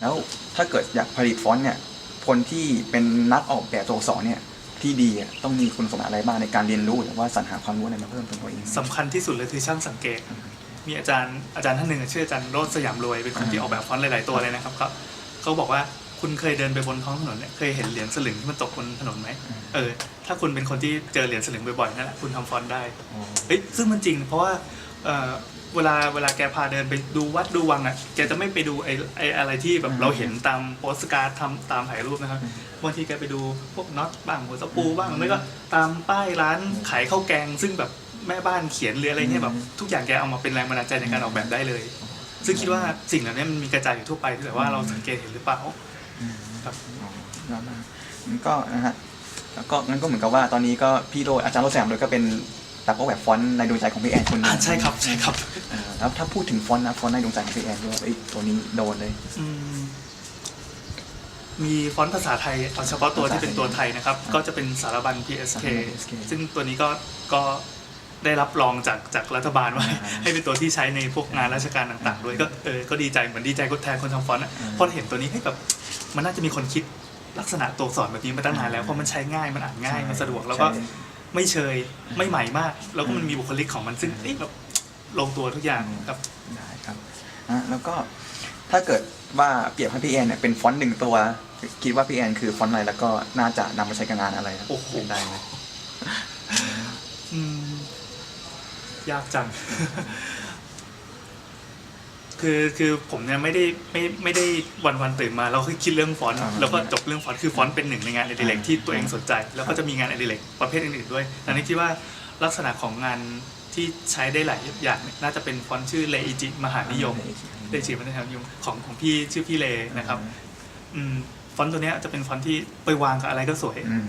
แล้วถ้าเกิดอยากผลิตฟอนต์เนี่ย คนที่เป็นนักออกแบบตัวอักษรเนี่ยที่ดีอะต้องมีคุณสมบัติอะไรบ้างในการเรียนรู้หรือว่าสรรหาความรู้อะไรมาเพิ่มเติมตัวเองสำคัญที่สุดเลยคือช่างสังเกต มีอาจารย์อาจารย์ท่านหนึ่งชื่ออาจารย์โรจน์สยามรวยเป็นคนที่ออกแบบฟอนต์หลาย ๆ ตัวเลยนะครับเขาเขาบอกว่าคุณเคยเดินไปบนท้องถนนเนี่ยเคยเห็นเหรียญสลึงที่มันตกบนถนนไหมเออ ถ้าคุณเป็นคนที่เจอเหรียญสลึงบ่อย ๆ นั่นแหละคุณทำฟอนต์ได้อ๋อเฮ้ยซึ่งมันจริง เพราะว่า เอ่อเวลาเวลาแกพาเดินไปดูวัดดูวังอะแกจะไม่ไปดูไอ้ไอ้อะไรที่แบบเราเห็นตามโปสการ์ดทำตามถ่ายรูปนะครับบางทีแกไปดูพวกน็อตบ้างหัวตะปูบ้างไม่ก็ตามป้ายร้านขายข้าวแกง ซึ่งแบบแม่บ้านเขียนหรืออะไรเงี้ยแบบทุกอย่างแกเอามาเป็นแรงบันดาลใจในการออกแบบได้เลย ซึ่งคิดว่าสิ่งเหล่านี้มันมีกระจายอยู่ทั่วไปแต่ว่าเราสังเกตเห็นหรือเปล่าครับอ๋อยอดมากงั้นก็นะฮะแล้วก็งั้นก็เหมือนกับว่าตอนนี้ก็พี่โรอาจารย์โรแซมโดยก็เป็น นักออกแบบฟอนต์ในดวงใจของพี่แอนคนหนึอ่างใช่ครับใช่ครับเออแล้วถ้าพูดถึงฟอนต์นะฟอนต์ในดวงใจของพี่แอนด้วยเอ้ยตัวนี้โดนเลย อืมมีฟอนต์ภาษาไทยเอาเฉพาะตัวที่เป็นตัวไทยนะครับ ก็จะเป็นสารบัญ PSK ซึ่งตัวนี้ก็ก็ได้รับรองจากจากรัฐบาลว่าให้เป็นตัวที่ใช้ในพวกงานราชการต่าง ๆ ด้วยก็เออก็ดีใจเหมือนดีใจแทนคนทำฟอนต์อะเพราะเห็นตัวนี้ให้ยแบบมันน่าจะมีคนคิดลักษณะตัวอักษรแบบนี้มาตั้งนานแล้วเพราะมันใช้ง่ายมันอ่านง่ายมันสะดวกแล้วก็ ใช่ ไม่เชยไม่ใหม่มาก แล้วก็มันมีบุคลิกของมันซึ่งเอ้ยแบบลงตัวทุกอย่างครับได้ครับอะแล้วก็ถ้าเกิดว่าเปรียบให้พี่แอนเนี่ยเป็นฟอนต์หนึ่งตัว คิดว่าพี่แอนคือฟอนต์อะไรแล้วก็น่าจะนำมาใช้กับงานอะไรครับโอ้โห เป็นได้ไหม อืมยากจัง คือคือผมเนี่ยไม่ได้ไม่ไม่ได้วันวันๆตื่นมาแล้วคือคิดเรื่องฟอนต์แล้วก็จบเรื่องฟอนต์คือฟอนต์เป็นหนึ่งในงานอดิเรกที่ตัวเองสนใจ แล้วก็จะมีงานอดิเรกประเภทอื่นๆด้วยดังนั้นคิดว่าลักษณะของงานที่ใช้ได้หลายอย่างเนี่ยน่าจะเป็นฟอนต์ชื่อเลอิจิมหานิยมเลอิจิมหานิยมของของพี่ชื่อพี่เลนะครับอืมฟอนต์ตัวเนี้ยจะเป็นฟอนต์ที่ไปวางกับอะไรก็สวยอืม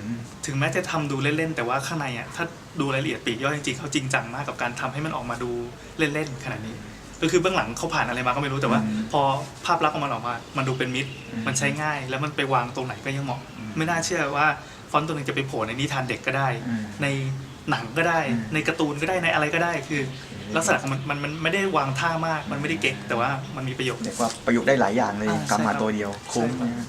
ถึงแม้จะทำดูเล่นๆ แต่ว่าข้างในอะถ้าดูรายละเอียดปลีกย่อยจริงๆเขาจริงจังมากกับการทำให้มันออกมาดูเล่นๆขนาดนี้ ก็คือเบื้องหลังเขาผ่านอะไรมาก็ไม่รู้แต่ว่า พอภาพลักษณ์ของมันออกมา มันดูเป็นมิตร มันใช้ง่าย แล้วมันไปวางตรงไหนก็ยังเหมาะ ไม่น่าเชื่อว่าฟอนต์ตัวหนึงจะไปโผล่ในนิทานเด็กก็ได้อืมในหนังก็ได้อืมในการ์ตูนก็ได้ในอะไรก็ได้ คือลักษณะของมันมันมันไม่ได้วางท่ามาก มันไม่ได้เก่งแต่ว่ามันมีประโยชน์ เรียกว่าประยุกต์ได้หลายอย่างเลยอ่าใช่กำมาครับตัวเดียวคุ้ม ใช่ครับนะ